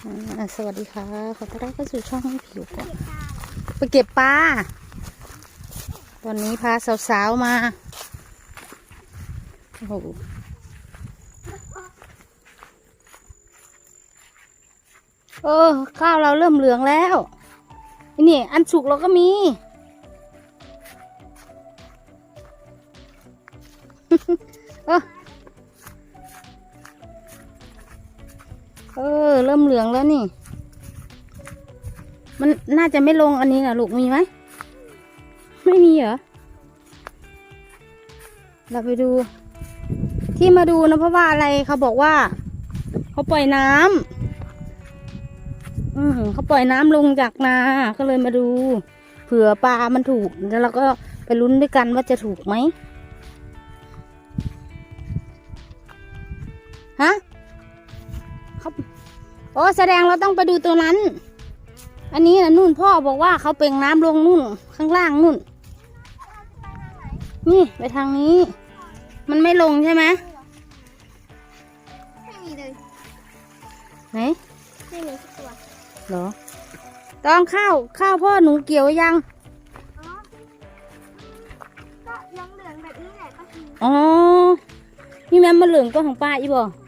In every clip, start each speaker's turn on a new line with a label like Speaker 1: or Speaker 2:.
Speaker 1: สวัสดีค่ะ ขอต้อนรับเข้าสู่ช่องผิวก่อนไปเก็บปลา ตอนนี้พาสาวๆมา โอ้โหเออ ข้าวเราเริ่มเหลืองแล้ว นี่อันสุกเราก็มีเออ เออ เริ่มเหลืองแล้วนี่ มันน่าจะไม่ลงอันนี้นะลูกมีไหม ไม่มีเหรอ เราไปดู ที่มาดูนะเพราะว่าอะไรเขาบอกว่า เขาปล่อยน้ำอืมเขาปล่อยน้ำลงจากนาก็เลยมาดู เผื่อปลามันถูกแล้วเราก็ไปลุ้นด้วยกันว่าจะถูกไหมฮะ โอ้แสดงเราต้องไปดูตัวนั้น อันนี้นะนุ่นพ่อบอกว่าเขาเปล่งน้ำลงนุ่นข้างล่างนุ่น นี่ไปทางนี้ มันไม่ลงใช่ไหม
Speaker 2: ไม่มีเลย
Speaker 1: ไหน
Speaker 2: ไม่มีสักตัว
Speaker 1: เหรอตองข้าวข้าวพ่อหนูเกี่ยวยัง
Speaker 2: อ๋อก็ยังเหลืองแบบนี้แหละก็คือ
Speaker 1: อ๋อนี่แม่มันเหลืองก็ของป้าอีบ่
Speaker 2: ยาวเกิน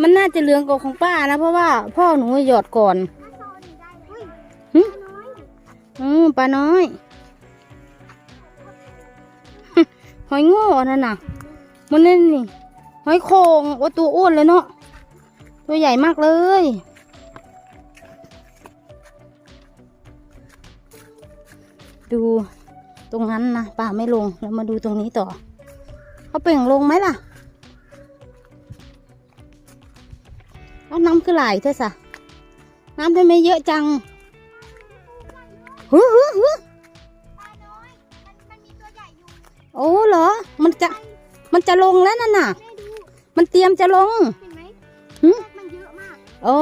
Speaker 1: มันน่าจะเหลืองกว่าของป้านะ เพราะว่าพ่อหนูหยอดก่อน
Speaker 2: ถ้าโซนได้เลยอุ้ย
Speaker 1: หึ
Speaker 2: น้อย
Speaker 1: อืมปลาน้อย หอยโง่นั่นน่ะ มันนั่นนี่หอยโคงว่าตัวอ้วนเลยเนาะ ตัวใหญ่มากเลย ดูตรงนั้นนะป่าไม่ลง แล้วมาดูตรงนี้ต่อ เขาเปล่งลงไหมล่ะ เอาน้ำคือไหลเถอะสะน้ำทำไมเยอะจังฮึฮึฮึ
Speaker 2: ปลาน้อยมันมันมีตัวใหญ่อยู่
Speaker 1: โอ้เหรอ มันจะ มันจะลงแล้วนั่นน่ะ
Speaker 2: แม่ดู
Speaker 1: มันเตรียมจะลง
Speaker 2: เห็นไหม
Speaker 1: หึ
Speaker 2: มันเยอะมาก
Speaker 1: โอ้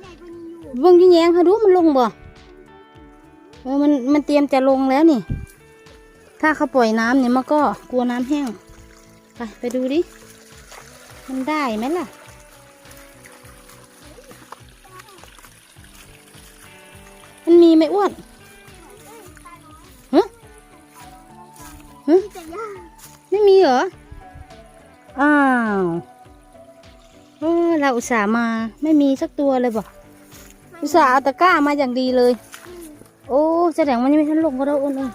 Speaker 2: ใหญ่กว่านี้อยู่
Speaker 1: วงยี่แยงค่ะดูมันลงบ่เออมันมันเตรียมจะลงแล้วนี่ ถ้าเขาปล่อยน้ำเนี่ยมันก็กลัวน้ำแห้ง ไปไปดูดิ มันได้ไหมล่ะ มันมีไหมอ้วนฮะฮะ
Speaker 2: มีแต่หญ้า
Speaker 1: ไม่มีเหรอ อ้าวเออเราอุตส่าห์มาไม่มีสักตัวเลยบ่อุตส่าห์เอาตะกร้ามาอย่างดีเลย
Speaker 2: อืม
Speaker 1: โอ้แสดงมันยังไม่ทันลงก็ได้อ้วนเลย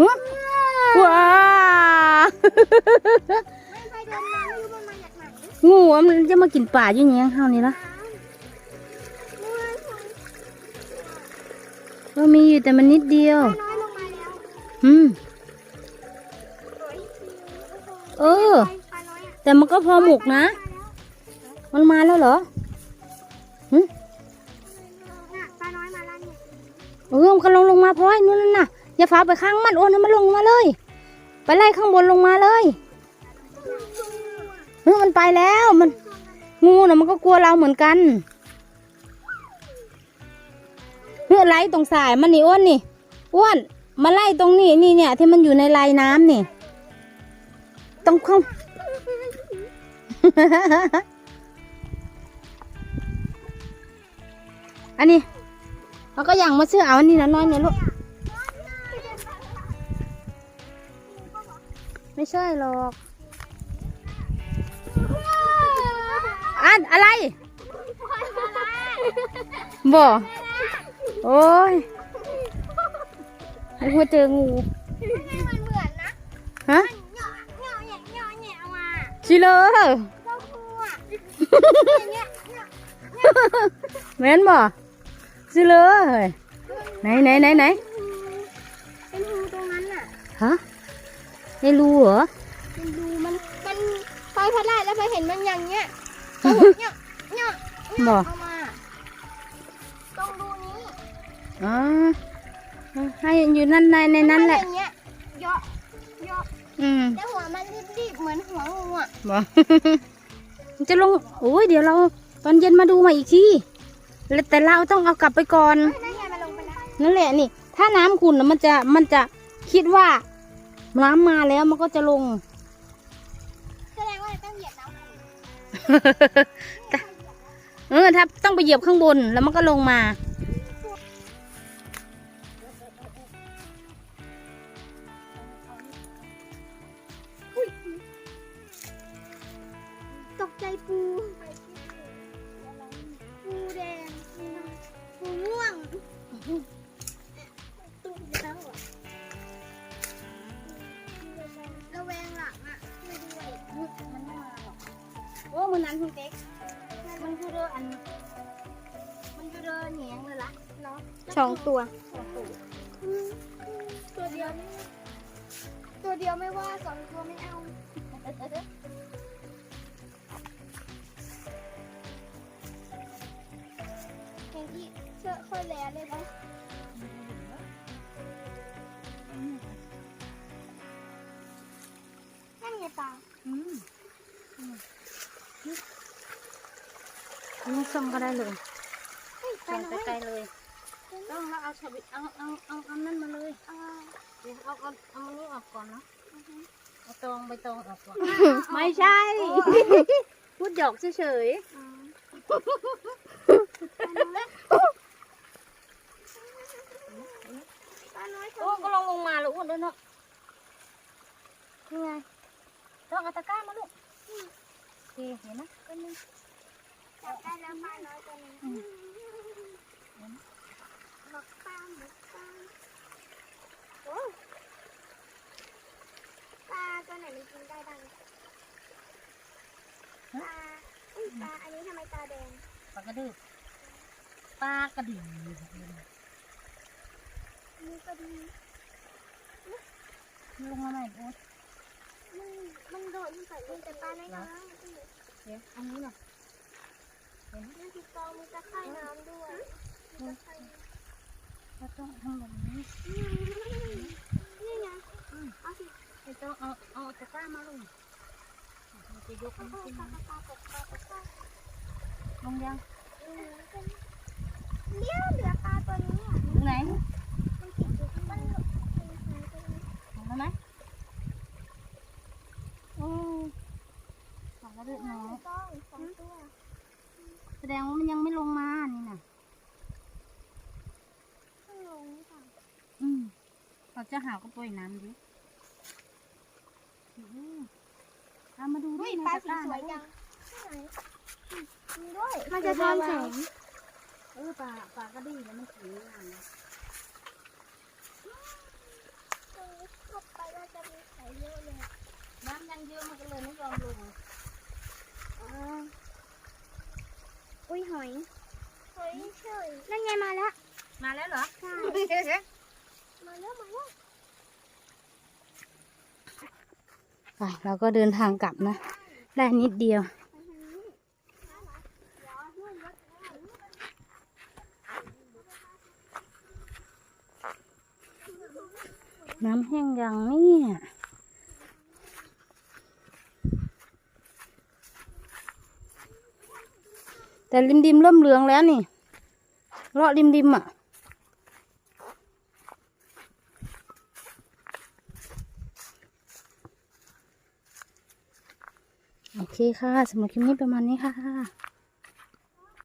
Speaker 1: ฮะว้า
Speaker 2: ไม่ไปเดินมาไม่รู้มันมาจากไหน
Speaker 1: งูอะมันจะมากินป่าอยู่อย่างเงี้ยเท่านี้ละ ก็มีอยู่แต่มันนิดเดียว
Speaker 2: ปลาน้อยลงมาแล้ว
Speaker 1: อืม
Speaker 2: สวย
Speaker 1: เออ
Speaker 2: ปลาน้อยอะ
Speaker 1: แต่มันก็พอหมกนะ มันมาแล้วเหรอหึ
Speaker 2: น่ะปลาน้อยมาแล้วเนี่ย
Speaker 1: เออมันกำลังลงมาพลอยนู่นน่ะ อย่าฟ้าไปข้างมันโอนให้มันลงมาเลย ไปไล่ข้างบนลงมาเลยเฮ้ยมันไปแล้ว มัน งูน่ะมันก็กลัวเราเหมือนกัน เฮ้ยไล่ตรงสายมันนี่อ้วนนี่อ้วนมาไล่ตรงนี้นี่เนี่ย ที่มันอยู่ในลายน้ำนี่ตรงข้างอันนี้เราก็ยังมาซื้อเอาอันนี้นะน้อยเนี่ยลูกไม่ใช่หรอกอันอะไรบ่ โอ้ยไอ้หัวเจองู
Speaker 2: มันเหมือนนะ
Speaker 1: ฮะ
Speaker 2: เหยาะเหยาะแหยะเหยาะแหยะมา
Speaker 1: ชิเลอ
Speaker 2: เจ้าครูอะอย่างเงี้ยเหยาะ
Speaker 1: แม่นบ่ชิเลอเฮ้ยไหนไหนไหนไหน
Speaker 2: เป็นรูตรงนั้นน่ะ
Speaker 1: ฮะในรูเหรอ
Speaker 2: เป็นรูมันมันไฟพัดไล่แล้วไปเห็นมันอย่างเงี้ยเหยาะเหยาะเหยาะ
Speaker 1: บ่
Speaker 2: เอามา
Speaker 1: อ๋อให้อยู่นั่นในในนั้นแหละ
Speaker 2: อย่างเงี้ยเหยาะเหยาะ
Speaker 1: อืม
Speaker 2: แล้วหัวมันรีบๆเหมือนหัวงูอะ
Speaker 1: บอมันจะลงโอ้ยเดี๋ยวเรา ตอนเย็นมาดูใหมาอีกทีแล้วแต่เราต้องเอากลับไปก่อน
Speaker 2: เฮ้ยนั่นไงมันลงไปแล้ว
Speaker 1: นั่นแหละนี่ ถ้าน้ำขุ่นน่ะมันจะมันจะคิดว่าน้ำมาแล้วมันก็จะลง
Speaker 2: แสดงว่าต้องเหยียบน้ำ
Speaker 1: เออถ้าต้องไปเหยียบข้างบนแล้วมันก็ลงมา
Speaker 2: กใจปูปูแดงปูม่วงตุ้มแล้วอะระแวงหลังอะช่วยด้วย
Speaker 1: มันไม่มาหรอกโอ้มันนั้นคุณเต็กมันคือเรออัน มันคือเรอเหนียงเลยล่ะ
Speaker 2: เนาะ
Speaker 3: สองตัว
Speaker 2: ตัวเดียว ตัวเดียวไม่ว่าสองตัวไม่เอา ที่เชื่อค่อยแลเลยนะนั่นไงตา
Speaker 1: อืมนี่ส่งก็ได้เลย
Speaker 2: เฮ้ยไป
Speaker 1: ส่ง
Speaker 2: น้อย
Speaker 1: ไกลๆเลย ต้องแล้วเอาฉบิเอาเอาเอาเอานั่นมาเลย
Speaker 2: อ่า
Speaker 1: เดี๋ยวเอาเอาเอามันนี้ออกก่อนเนาะเอาตองใบตองออกก่อน
Speaker 3: ไม่ใช่ พูดหยอกเฉย
Speaker 2: อ่าป้าน้อย
Speaker 1: โอ้ก็ลงลงมาแล้วอ้วนด้วยเนาะ
Speaker 2: ยังไง
Speaker 1: ต้องเอาตะกร้ามาลูกโอเคเห็นไหม
Speaker 2: จับได้แล้วป้าน้อยตัวนึงบอกป้าบอกป้าโอ้ปลาตัวไหนมันกินได้บ้างปลาอุ้ยปลาอันนี้ทำไมตาแดง
Speaker 1: ปลากระดือ ปลากระดิ่ง
Speaker 2: นี่ก็ดี
Speaker 1: ลงมาใหม่โอ้
Speaker 2: มันมันโดดใส่ลูกแต่ปลาน้อยน้อย
Speaker 1: เดี๋ยวอันนี้น่ะเห็
Speaker 2: นี่คือตอมีตะไคร่น้ำด้วยมีตะไคร่
Speaker 1: เราต้องทำแบบนี้
Speaker 2: นี่ไงเอาสิ
Speaker 1: เราต้องเอาเอาตะกร้ามาลูกจะยกมันขึ้น
Speaker 2: ลาปลาปลาปลาปลาปลา
Speaker 1: ลงยัง
Speaker 2: เลี้ยวเหลือปลาตัวนี้อะ
Speaker 1: ถึงไหน
Speaker 2: มันติดอยู่ข้างบน
Speaker 1: ถึงแล้วไหมโอ้ปลากระดือน้อย
Speaker 2: ต้องสองตัว
Speaker 1: แสดงว่ามันยังไม่ลงมานี่น่ะ
Speaker 2: ข้างลงค่ะ
Speaker 1: อืมเราจะหาก็ปล่อยน้ำดิอืมเอามาดู
Speaker 2: เฮ้ย
Speaker 1: ใน
Speaker 2: ปลา
Speaker 1: ตะ
Speaker 2: สี
Speaker 1: กร้า
Speaker 2: สวย
Speaker 1: นะ
Speaker 2: จังไหนมีด้วย
Speaker 3: มันจะซ้อนแสง
Speaker 1: เออปลาปลากระดิ่งแล้วมันสวยงามนะ
Speaker 2: ตรงนี้เข้าไปว่าจะมีไข่เยอะเลย
Speaker 1: น้ำยังเยอะมันก็เลยไม่ยอมลง
Speaker 2: อ๋อ
Speaker 3: อุ้ยหอย
Speaker 2: เฮ้ยเฉย
Speaker 3: นั่นไงมาแล้ว
Speaker 1: มาแล้วเหรอ
Speaker 2: ใช่มาแล้วมาแล้ว
Speaker 1: ไปเราก็เดินทางกลับนะ ได้นิดเดียว น้ำแห้งยังเนี่ย แต่ริมดิมเริ่มเหลืองแล้วนี่เลาะริมดิมอะโอเคค่ะสำหรับคลิปนี้ประมาณนี้ค่ะ